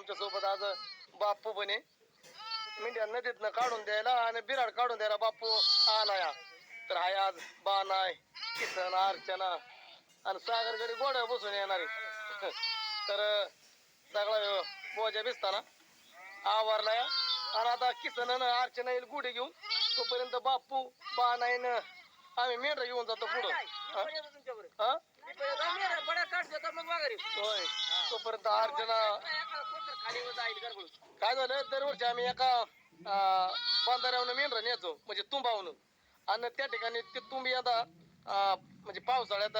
आमच्यासोबत आज बाप्पू बने. मेंढ्या नदीतनं काढून द्यायला आणि बिराड काढून द्यायला बाप्पू आला या तर हाय आज बानाय किसन अर्चना आणि सागरकडे गोड्या बसून येणार आहे. तर सगळा बोजा भिजताना आवारला या आणि आता किसन अर्चना येईल गुढी घेऊन. तोपर्यंत बाप्पू बानाईन आम्ही मेंढरा घेऊन जातो पुढं? हा? होय. तोपर्यंत अर्चना काय झालं? दरवर्षी आम्ही एका बांधाऱ्यावरून मेंढरा नेतो म्हणजे तुंबावून आणि त्या ठिकाणी ते तुंबी आता म्हणजे पावसाळ्यात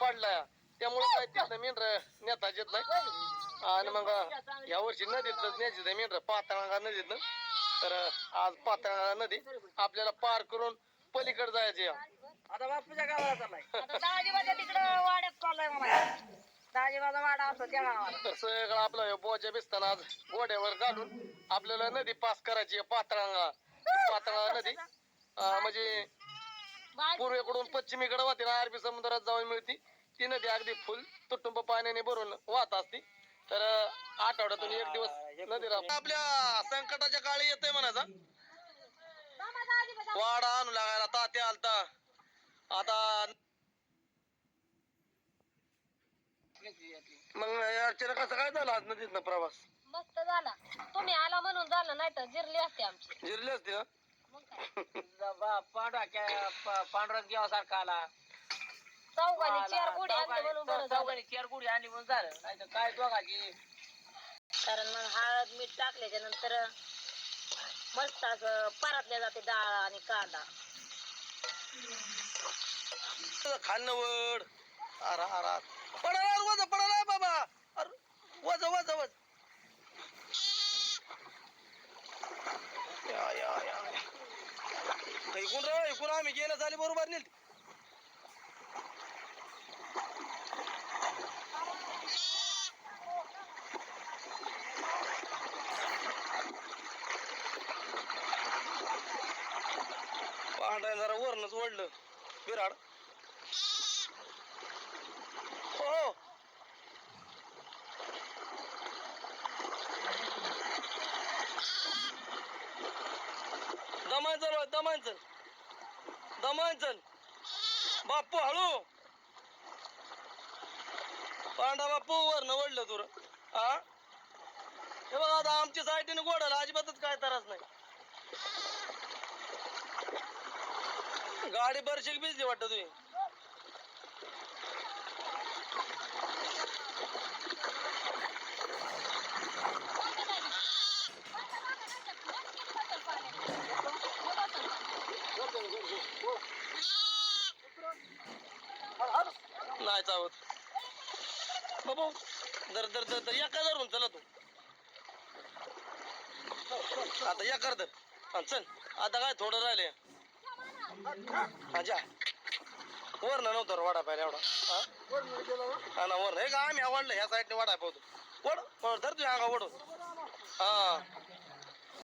पडलाय त्यामुळे काय तिथं मेंढर नेता येत नाही. आणि मग या वर्षी नदीतलं न्यायचं मेंढर पातळा नदीतलं. तर आज पातळा नदी आपल्याला पार करून पलीकडे जायचे आता बापूच्या गावाला चाललाय. आता दाजीबाच्या तिकडं वाड्यात चाललाय मला दाजीबाचा वाडा असतो त्या गावाला तर सगळं आपलं हे बोजा बिसताना आज गोड्यावर घालून आपल्याला नदी पास करायची आहे पातळा पातळा नदी. अं, म्हणजे पूर्वेकडून पश्चिमेकडे वाहते ना अरबी समुद्रात जाऊन मिळती. ती नदी अगदी फुल तुटुंब पाण्याने भरून वाहत असते. तर अं, आठवड्यातून एक दिवस नदीला आपल्या संकटाच्या काळी येतोय म्हणायचा. वाडा आणू लागायला तात्या आलता. आता मग अर्चना कसं काय झालं आज नदीतनं प्रवास? मस्त झाला. तुम्ही आला म्हणून झालं नाही तर जिरली असते आमची. जिरली असते ना मग काय? पांढरा पांढराच घ्यावासारखा आला. चौघाने चार गुढी आणली म्हणून बरं झालं. चौघांनी चार गुढी आणली म्हणून झालं. नाही तर काय दोघाची? कारण मग हळद मीठ टाकल्याच्या नंतर मस्त असं परातल्या जाते डाळ आणि कांदा. खाल्लं वड अरा अरा पडाला वज पडाला बाबा. अरे वज वज वज. या या या ऐकून रे ऐकून आम्ही गेलं झाली बरोबर नेल पांढऱ्या जरा वरणच ओढलं. बिराड हो दमांचल दमांचल दमांचल बाप्पू हळू. पांडा बाप्पू वर नवडलं तुर. हा हे बघा आता आमच्या साईटीने गोडाला अजिबातच काय त्रास नाही. गाडी बरशी भिजली वाटत तुम्ही नाही चावत. बाबू दर दर दर दर. एका धरून चला तू. आता या कर दर चल. आता काय थोडं राहिले. हा जा. वर ना नव्हतं वाडा वडा पाहिजे एवढा. हा? ना वर हे का आम्ही आवडलं ह्या साईडने वाडा पाहतो वड धर तुझ्या अंगा वडून हा.